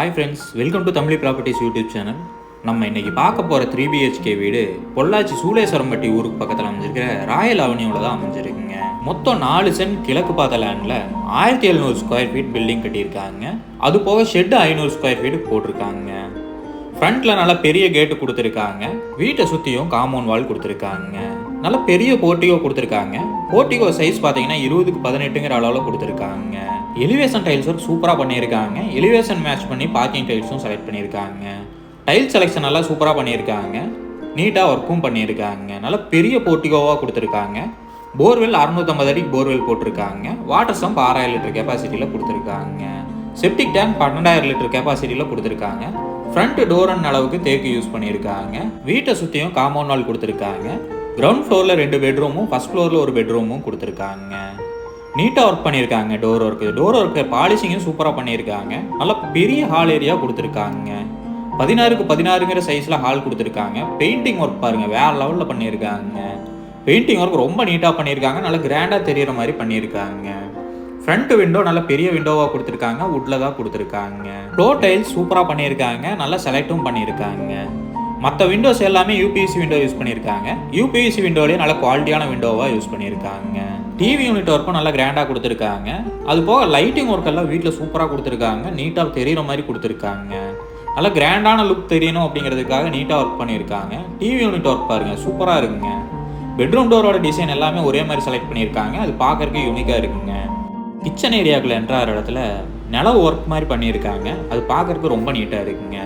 Hi friends welcome to Tamil properties YouTube channel நம்ம இன்னைக்கு பார்க்க போகிற த்ரீ பிஹெச்கே வீடு பொள்ளாச்சி சூளேஸ்வரம்பட்டி ஊருக்கு பக்கத்தில் அமைஞ்சிருக்கிற ராயல் அவனியோட தான் அமைஞ்சிருக்குங்க. மொத்தம் நாலு சென்ட் கிழக்கு பார்த்த லேண்டில் ஆயிரத்தி எழுநூறு ஸ்கொயர் ஃபீட் பில்டிங் கட்டியிருக்காங்க. அது போக ஷெட்டு ஐநூறு ஸ்கொயர் ஃபீட் போட்டிருக்காங்க. ஃப்ரண்ட்டில் நல்லா பெரிய கேட்டு கொடுத்துருக்காங்க. வீட்டை சுற்றியும் காம்பவுண்ட் வால் கொடுத்துருக்காங்க. நல்ல பெரிய போர்ட்டிகோ கொடுத்துருக்காங்க. போர்ட்டிகோ சைஸ் பார்த்தீங்கன்னா இருபதுக்கு பதினெட்டுங்கிற அளவில் கொடுத்துருக்காங்க. எலிவேஷன் டைல்ஸ் ஒர்க் சூப்பராக பண்ணியிருக்காங்க. எலிவேஷன் மேட்ச் பண்ணி பார்க்கிங் டைல்ஸும் செலக்ட் பண்ணியிருக்காங்க. டைல் செலெக்ஷன் எல்லாம் சூப்பராக பண்ணியிருக்காங்க. நீட்டாக ஒர்க்கும் பண்ணியிருக்காங்க. நல்ல பெரிய போர்ட்டிகோவாக கொடுத்துருக்காங்க. போர்வெல் அறுநூத்தம்பது அடிக்கு போர்வெல் போட்டிருக்காங்க. வாட்டர் சம்ப் ஆறாயிரம் லிட்டர் கெப்பாசிட்டியில் கொடுத்துருக்காங்க. செப்டிக் டேங்க் பன்னெண்டாயிரம் லிட்டர் கெப்பாசிட்டியில் கொடுத்துருக்காங்க. ஃப்ரண்ட் டோரன் அளவுக்கு தேக்கு யூஸ் பண்ணியிருக்காங்க. வீட்டை சுற்றியும் காம்பவுண்ட் வால் கொடுத்துருக்காங்க. கிரவுண்ட் ஃப்ளோரில் ரெண்டு பெட்ரூமும் ஃபர்ஸ்ட் ஃப்ளோரில் ஒரு பெட்ரூமும் கொடுத்துருக்காங்க. நீட்டாக ஒர்க் பண்ணியிருக்காங்க டோர் ஒர்க்கு டோர் ஒர்க்கு பாலிஷிங்கும் சூப்பராக பண்ணியிருக்காங்க. நல்ல பெரிய ஹால் ஏரியா கொடுத்துருக்காங்க. பதினாறுக்கு பதினாறுங்கிற சைஸில் ஹால் கொடுத்துருக்காங்க. பெயிண்டிங் ஒர்க் பாருங்க வேறு லெவலில் பண்ணியிருக்காங்க. பெயிண்டிங் ஒர்க் ரொம்ப நீட்டாக பண்ணியிருக்காங்க. நல்லா கிராண்டாக தெரிகிற மாதிரி பண்ணியிருக்காங்க. ஃப்ரண்ட் விண்டோ நல்ல பெரிய விண்டோவாக கொடுத்துருக்காங்க. வுட்டில் தான் கொடுத்துருக்காங்க. ஃப்ளோர் டைல்ஸ் சூப்பராக பண்ணியிருக்காங்க. நல்லா செலக்டும் பண்ணியிருக்காங்க. மற்ற விண்டோஸ் எல்லாமே யூபிஎஸ்சி விண்டோ யூஸ் பண்ணியிருக்காங்க. யூபிஎஸ்சி விண்டோலேயே நல்ல குவாலிட்டியான விண்டோவாக யூஸ் பண்ணியிருக்காங்க. டிவி யூனிட் ஒர்க்கும் நல்லா கிராண்டாக கொடுத்துருக்காங்க. அது போக லைட்டிங் ஒர்க் எல்லாம் வீட்டில் சூப்பராக கொடுத்துருக்காங்க. நீட்டாக தெரிகிற மாதிரி கொடுத்துருக்காங்க. நல்லா கிராண்டான லுக் தெரியணும் அப்படிங்கிறதுக்காக நீட்டாக ஒர்க் பண்ணியிருக்காங்க. டிவி யூனிட் ஒர்க் பாருங்கள் சூப்பராக இருக்குங்க. பெட்ரூம் டோரோட டிசைன் எல்லாமே ஒரே மாதிரி செலக்ட் பண்ணியிருக்காங்க. அது பார்க்கறதுக்கு யூனிக்காக இருக்குங்க. கிச்சன் ஏரியாக்குள்ள என்ட்ராகிற இடத்துல நிலவு ஒர்க் மாதிரி பண்ணியிருக்காங்க. அது பார்க்குறக்கு ரொம்ப நீட்டாக இருக்குங்க.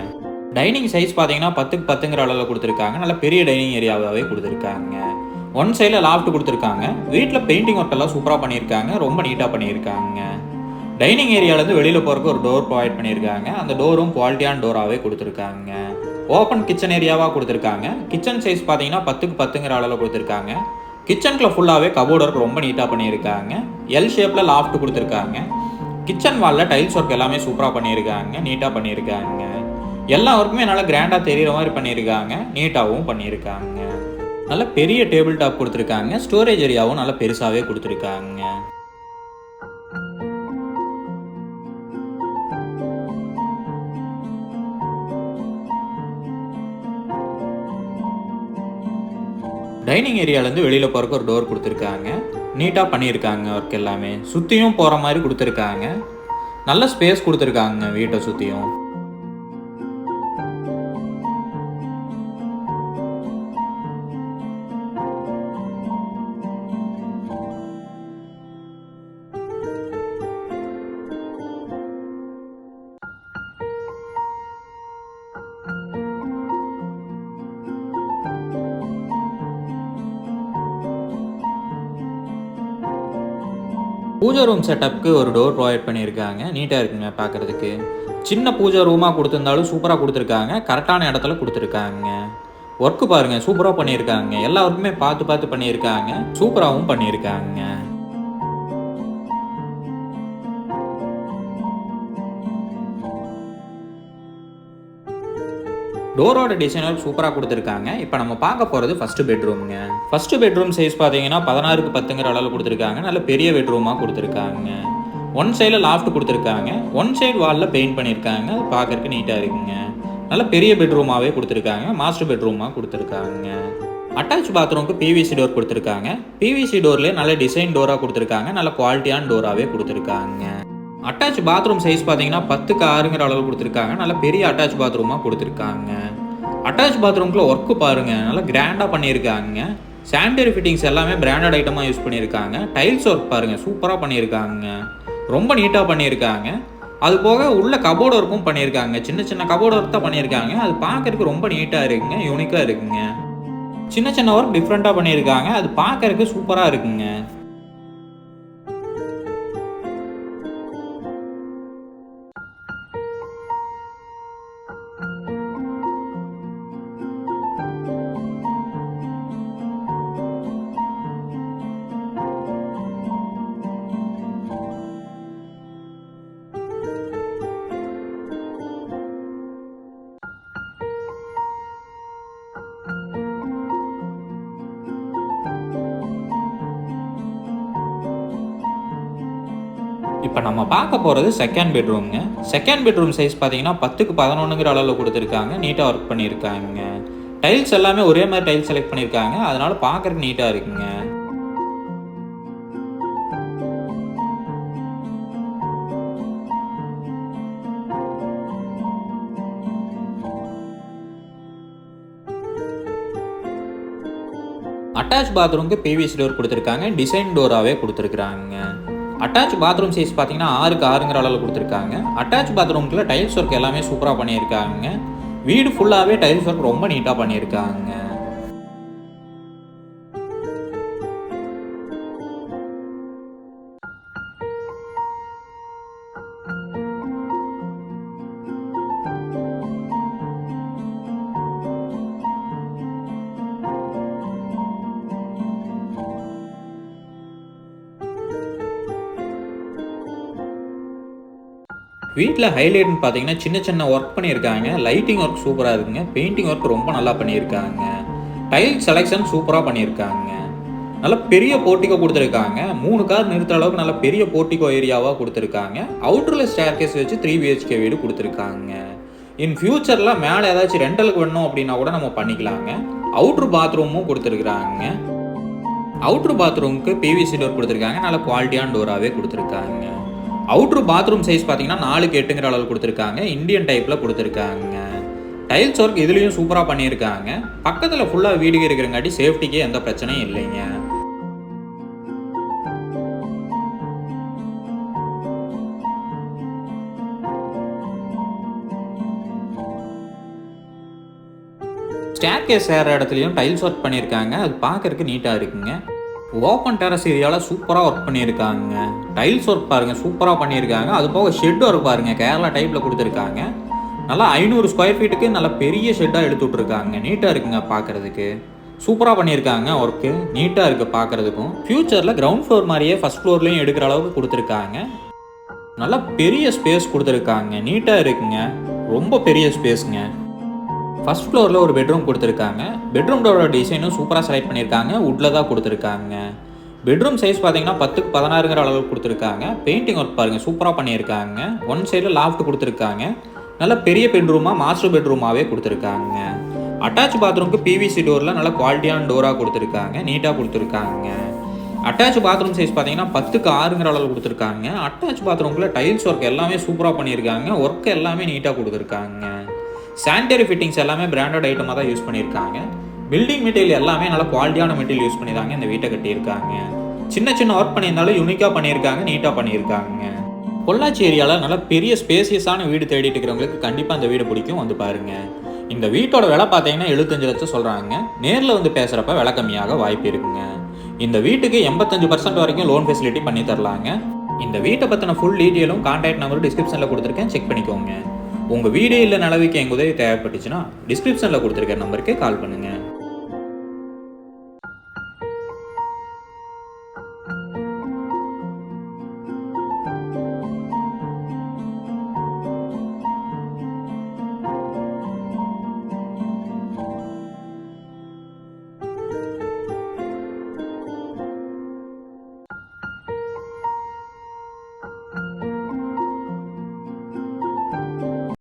டைனிங் சைஸ் பார்த்தீங்கன்னா பத்துக்கு பத்துங்கிற அளவில் கொடுத்துருக்காங்க. நல்ல பெரிய டைனிங் ஏரியாவாகவே கொடுத்துருக்காங்க. ஒன் சைடில் லாஃப்ட் கொடுத்துருக்காங்க. வீட்டில் பெயிண்டிங் ஒர்க் எல்லாம் சூப்பராக பண்ணியிருக்காங்க. ரொம்ப நீட்டாக பண்ணியிருக்காங்க. டைனிங் ஏரியாவிலேருந்து வெளியில் போகிறக்கு ஒரு டோர் ப்ரொவைட் பண்ணியிருக்காங்க. அந்த டோரும் குவாலிட்டியான டோராகவே கொடுத்துருக்காங்க. ஓப்பன் கிச்சன் ஏரியாவாக கொடுத்துருக்காங்க. கிச்சன் சைஸ் பார்த்தீங்கன்னா பத்துக்கு பத்துங்கிற அளவில் கொடுத்துருக்காங்க. கிச்சனுக்குள்ள ஃபுல்லாகவே கபோர்ட் ஒர்க் ரொம்ப நீட்டாக பண்ணியிருக்காங்க. எல் ஷேப்பில் லாஃப்ட் கொடுத்துருக்காங்க. கிச்சன் வாலில் டைல்ஸ் ஒர்க் எல்லாமே சூப்பராக பண்ணியிருக்காங்க. நீட்டாக பண்ணியிருக்காங்க. எல்லா ஒர்க்குமே நல்லா கிராண்டாக தெரிகிற மாதிரி பண்ணியிருக்காங்க. நீட்டாகவும் பண்ணியிருக்காங்க. நல்ல பெரிய டேபிள் டாப் கொடுத்துருக்காங்க. ஸ்டோரேஜ் ஏரியாவும் நல்லா பெருசாகவே கொடுத்துருக்காங்க. டைனிங் ஏரியாலேருந்து வெளியில் போகிறக்கு ஒரு டோர் கொடுத்துருக்காங்க. நீட்டாக பண்ணியிருக்காங்க ஒர்க் எல்லாமே. சுற்றியும் போகிற மாதிரி கொடுத்துருக்காங்க. நல்ல ஸ்பேஸ் கொடுத்துருக்காங்க வீட்டை சுற்றியும் பூஜை ரூம் செட்டப்க்கு ஒரு டோர் ப்ரொவைட் பண்ணியிருக்காங்க. நீட்டாக இருக்குங்க பார்க்குறதுக்கு சின்ன பூஜை ரூமாக கொடுத்துருந்தாலும் சூப்பராக கொடுத்துருக்காங்க. கரெக்டான இடத்துல கொடுத்துருக்காங்க. ஒர்க்கு பாருங்கள் சூப்பராக பண்ணியிருக்காங்க. எல்லாருக்குமே பார்த்து பார்த்து பண்ணியிருக்காங்க. சூப்பராகவும் பண்ணியிருக்காங்க. டோரோட டிசைனர் சூப்பராக கொடுத்துருக்காங்க. இப்போ நம்ம பார்க்க போகிறது ஃபஸ்ட்டு பெட்ரூமுங்க ஃபஸ்ட்டு பெட்ரூம் சைஸ் பார்த்தீங்கன்னா பதினாறுக்கு பத்துங்கிற அளவில் கொடுத்துருக்காங்க. நல்ல பெரிய பெட்ரூமாக கொடுத்துருக்காங்க. ஒன் சைடில் லாஃப்ட் கொடுத்துருக்காங்க. ஒன் சைடு வாலில் பெயிண்ட் பண்ணியிருக்காங்க அது பார்க்கறதுக்கு நீட்டாக இருக்குங்க. நல்ல பெரிய பெட்ரூமாகவே கொடுத்துருக்காங்க. மாஸ்டர் பெட்ரூமாக கொடுத்துருக்காங்க. அட்டாச் பாத்ரூமுக்கு பிவிசி டோர் கொடுத்துருக்காங்க. பிவிசி டோர்லேயே நல்ல டிசைன் டோராக கொடுத்துருக்காங்க. நல்ல குவாலிட்டியான டோராகவே கொடுத்துருக்காங்க. அட்டாச் பாத்ரூம் சைஸ் பார்த்தீங்கன்னா பத்துக்கு ஆறுங்கிற அளவு கொடுத்துருக்காங்க. நல்ல பெரிய அட்டாச் பாத்ரூமாக கொடுத்துருக்காங்க. அட்டாச் பாத்ரூம்குள்ள ஒர்க்கு பாருங்க. நல்லா கிராண்டாக பண்ணியிருக்காங்க. சானிடரி ஃபிட்டிங்ஸ் எல்லாமே பிராண்டட் ஐட்டமாக யூஸ் பண்ணியிருக்காங்க. டைல்ஸ் ஒர்க் பாருங்கள் சூப்பராக பண்ணியிருக்காங்க. ரொம்ப நீட்டாக பண்ணியிருக்காங்க. அது போக உள்ள கபோர்டு ஒர்க்கும் பண்ணியிருக்காங்க. சின்ன சின்ன கபோர்டு ஒர்க் தான் பண்ணியிருக்காங்க. அது பார்க்கறதுக்கு ரொம்ப நீட்டாக இருக்குங்க. யூனிக்காக இருக்குங்க. சின்ன சின்ன ஒர்க் டிஃப்ரெண்ட்டாக பண்ணியிருக்காங்க. அது பார்க்கறதுக்கு சூப்பராக இருக்குங்க. இப்போ நம்ம பார்க்க போகிறது செகண்ட் பெட்ரூம்ங்க செகண்ட் பெட்ரூம் சைஸ் பார்த்தீங்கன்னா பத்துக்கு பதினொன்றுங்கிற அளவில் கொடுத்துருக்காங்க. நீட்டாக ஒர்க் பண்ணியிருக்காங்க. டைல்ஸ் எல்லாமே ஒரே மாதிரி டைல்ஸ் செலக்ட் பண்ணியிருக்காங்க. அதனால் பார்க்கறதுக்கு நீட்டாக இருக்குங்க. அட்டாச் பாத்ரூம்க்கு பிவிசி டோர் கொடுத்துருக்காங்க. டிசைன் டோராகவே கொடுத்துருக்குறாங்க. அட்டாச் பாத்ரூம் சைஸ் பார்த்தீங்கன்னா ஆறுக்கு ஆறுங்கிற அளவில் கொடுத்துருக்காங்க. அட்டாச் பாத்ரூம்க்குள்ள டைல்ஸ் ஒர்க் எல்லாமே சூப்பராக பண்ணியிருக்காங்க. வீடு ஃபுல்லாகவே டைல்ஸ் ஒர்க் ரொம்ப நீட்டாக பண்ணியிருக்காங்க. வீட்டில் ஹைலைட்னு பார்த்தீங்கன்னா சின்ன சின்ன ஒர்க் பண்ணியிருக்காங்க. லைட்டிங் ஒர்க் சூப்பராக இருக்குங்க. பெயிண்டிங் ஒர்க் ரொம்ப நல்லா பண்ணியிருக்காங்க. டைல் செலெக்ஷன் சூப்பராக பண்ணியிருக்காங்க. நல்ல பெரிய போர்ட்டிகோ கொடுத்துருக்காங்க. மூணு கார் நிறுத்துற அளவுக்கு நல்ல பெரிய போர்ட்டிகோ ஏரியாவாக கொடுத்துருக்காங்க. அவுட்டரில் ஸ்டேர் கேஸ் வச்சு த்ரீ பிஹெச்கே வீடு கொடுத்துருக்காங்க. இன் ஃபியூச்சரில் மேலே ஏதாச்சும் ரெண்டலுக்கு வேணும் அப்படின்னா கூட நம்ம பண்ணிக்கலாங்க. அவுட்ரு பாத்ரூமும் கொடுத்துருக்குறாங்க. அவுட்ரு பாத்ரூமுக்கு பிவிசி டோர் கொடுத்துருக்காங்க. நல்ல குவாலிட்டியான டோராகவே கொடுத்துருக்காங்க. அவுட்ரு பாத்ரூம் சைஸ் பார்த்தீங்கன்னா நாலுக்கு எட்டுங்கிற அளவு கொடுத்துருக்காங்க. இந்தியன் டைப்பில் கொடுத்துருக்காங்க. டைல்ஸ் ஒர்க் இதுலேயும் சூப்பராக பண்ணியிருக்காங்க. பக்கத்தில் ஃபுல்லாக வீடு இருக்கிறங்காட்டி சேஃப்டிக்கே எந்த பிரச்சனையும் இல்லைங்க. ஸ்டேர் கேஸ் ஏற இடத்துலையும் டைல்ஸ் ஒர்க் பண்ணியிருக்காங்க. அது பார்க்கறதுக்கு நீட்டாக இருக்குங்க. ஓப்பன் டெரஸ் ஏரியாவில் சூப்பராக ஒர்க் பண்ணியிருக்காங்க. டைல்ஸ் ஒர்க் பாருங்கள் சூப்பராக பண்ணியிருக்காங்க. அது போக ஷெட் ஒர்க் பாருங்கள் கேரளா டைப்பில் கொடுத்துருக்காங்க. நல்லா ஐநூறு ஸ்கொயர் ஃபீட்டுக்கு நல்லா பெரிய ஷெட்டாக எடுத்து விட்ருக்காங்க நீட்டாக இருக்குங்க பார்க்குறதுக்கு சூப்பராக பண்ணியிருக்காங்க ஒர்க்கு நீட்டாக இருக்குது பார்க்குறதுக்கும் ஃப்யூச்சரில் கிரவுண்ட் ஃப்ளோர் மாதிரியே ஃபஸ்ட் ஃப்ளோர்லேயும் எடுக்கிற அளவுக்கு கொடுத்துருக்காங்க. நல்லா பெரிய ஸ்பேஸ் கொடுத்துருக்காங்க. நீட்டாக இருக்குங்க. ரொம்ப பெரிய ஸ்பேஸுங்க ஃபர்ஸ்ட் ஃப்ளோரில் ஒரு பெட்ரூம் கொடுத்துருக்காங்க. பெட்ரூம் டோரோட டிசைனும் சூப்பராக செலக்ட் பண்ணியிருக்காங்க. உட்டில் தான் கொடுத்துருக்காங்க. பெட்ரூம் சைஸ் பார்த்தீங்கன்னா பத்துக்கு பதினாறுங்கிற அளவுக்கு கொடுத்துருக்காங்க. பெயிண்டிங் ஒர்க் பாருங்கள் சூப்பராக பண்ணியிருக்காங்க. ஒன் சைடில் லாஃப்ட் கொடுத்துருக்காங்க. நல்ல பெரிய பெட்ரூமாக மாஸ்டர் பெட்ரூமாகவே கொடுத்துருக்காங்க. அட்டாச் பாத்ரூம்க்கு பிவிசி டோரில் நல்ல குவாலிட்டியான டோராக கொடுத்துருக்காங்க. நீட்டாக கொடுத்துருக்காங்க. அட்டாச் பாத்ரூம் சைஸ் பார்த்தீங்கன்னா பத்துக்கு ஆறுங்கிற அளவு கொடுத்துருக்காங்க. அட்டாச் பாத்ரூம்குள்ளே டைல்ஸ் ஒர்க் எல்லாமே சூப்பராக பண்ணியிருக்காங்க. ஒர்க் எல்லாமே நீட்டாக கொடுத்துருக்காங்க. சானிடரி ஃபிட்டிங்ஸ் எல்லாமே பிராண்டட் ஐட்டமாக தான் யூஸ் பண்ணியிருக்காங்க. பில்டிங் மெட்டீரியல் எல்லாமே நல்ல குவாலிட்டியான மெட்டீரியல் யூஸ் பண்ணி தாங்க இந்த வீட்டை கட்டியிருக்காங்க. சின்ன சின்ன ஒர்க் பண்ணியிருந்தாலும் யூனிக்காக பண்ணியிருக்காங்க நீட்டாக பண்ணியிருக்காங்க. பொள்ளாச்சி ஏரியாவில் நல்ல பெரிய ஸ்பேசியஸான வீடு தேடிட்டு இருக்கிறவங்களுக்கு கண்டிப்பாக அந்த வீடு பிடிக்கும். வந்து பாருங்க. இந்த வீட்டோட விலை பார்த்தீங்கன்னா எழுபத்தஞ்சு லட்சம் சொல்கிறாங்க நேரில் வந்து பேசுகிறப்ப விலை கம்மியாக வாய்ப்பு இருக்குங்க. இந்த வீட்டுக்கு எண்பத்தஞ்சு பர்சன்ட் வரைக்கும் லோன் ஃபெசிலிட்டி பண்ணி தரலாங்க. இந்த வீட்டை பற்றின ஃபுல் டீட்டெயிலும் கான்டாக்ட் நம்பர் டிஸ்கிரிப்ஷனில் கொடுத்துருக்கேன். செக் பண்ணிக்கோங்க. உங்கள் வீடு இல்லை நிலவுக்கு எங்கள் உதவி தேவைப்பட்டுச்சுன்னா டிஸ்கிரிப்ஷனில் கொடுத்துருக்க நம்பருக்கு கால் பண்ணுங்கள்